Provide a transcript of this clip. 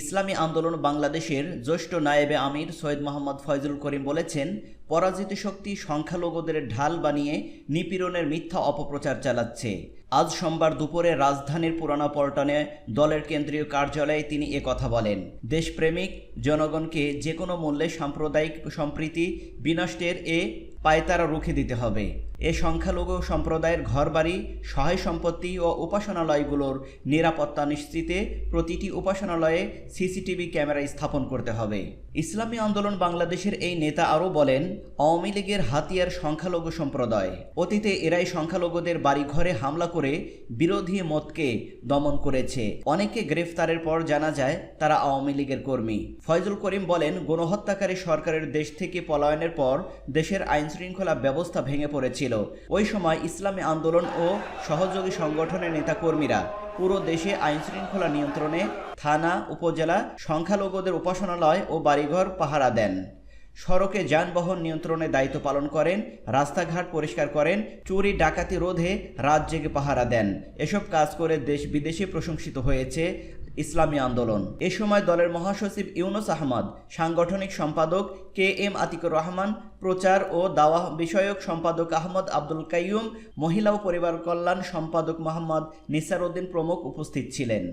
ইসলামী আন্দোলন বাংলাদেশের জ্যেষ্ঠ নায়েবে আমির সৈয়দ মোহাম্মদ ফয়জুল করিম বলেছেন, পরাজিত শক্তি সংখ্যালঘুদের ঢাল বানিয়ে নিপীড়নের মিথ্যা অপপ্রচার চালাচ্ছে। আজ সোমবার দুপুরে রাজধানীর পুরানা পল্টনে দলের কেন্দ্রীয় কার্যালয়ে তিনি কথা বলেন। দেশপ্রেমিক জনগণকে যে কোনো মূল্যে সাম্প্রদায়িক সম্প্রীতি বিনষ্টের এ পায়তারা রুখে দিতে হবে। এ সংখ্যালঘু সম্প্রদায়ের ঘরবাড়ি সহায় সম্পত্তি ও উপাসনালয়গুলোর নিরাপত্তা নিশ্চিতে প্রতিটি উপাসনালয়ে সিসিটিভি ক্যামেরা স্থাপন করতে হবে। ইসলামী আন্দোলন বাংলাদেশের এই নেতা আরও বলেন, আওয়ামী লীগের হাতিয়ার সংখ্যালঘু সম্প্রদায়। অতীতে এরাই সংখ্যালঘুদের বাড়িঘরে হামলা করে বিরোধী মতকে দমন করেছে। অনেকে গ্রেফতারের পর জানা যায়, তারা আওয়ামী লীগের কর্মী। ফয়জুল করিম বলেন, গণহত্যাকারী সরকারের দেশ থেকে পলায়নের পর দেশের আইন শৃঙ্খলা ব্যবস্থা ভেঙে পড়েছিল ওই সময় ইসলামী আন্দোলন ও সহযোগী সংগঠনের নেতাকর্মীরা পুরো দেশে আইন শৃঙ্খলা নিয়ন্ত্রণে থানা, উপজেলা, সংখ্যালঘুদের উপাসনালয় ও বাড়িঘর পাহারা দেন। সড়কে যানবাহন নিয়ন্ত্রণে দায়িত্ব পালন করেন, রাস্তাঘাট পরিষ্কার করেন, চুরি, ডাকাতি রোধে রাত জেগে পাহারা দেন। এসব কাজ করে দেশ বিদেশে প্রশংসিত হয়েছে। ইসলামী আন্দোলন। এ সময় দলের মহাসচিব ইউনুস আহমদ, সাংগঠনিক সম্পাদক কে এম আতিকুর রহমান, প্রচার ও দাওয়া বিষয়ক সম্পাদক আহমদ আব্দুল কাইয়ুম, মহিলা ও পরিবার কল্যাণ সম্পাদক মোহাম্মদ নিসার উদ্দিন প্রমুখ উপস্থিত ছিলেন।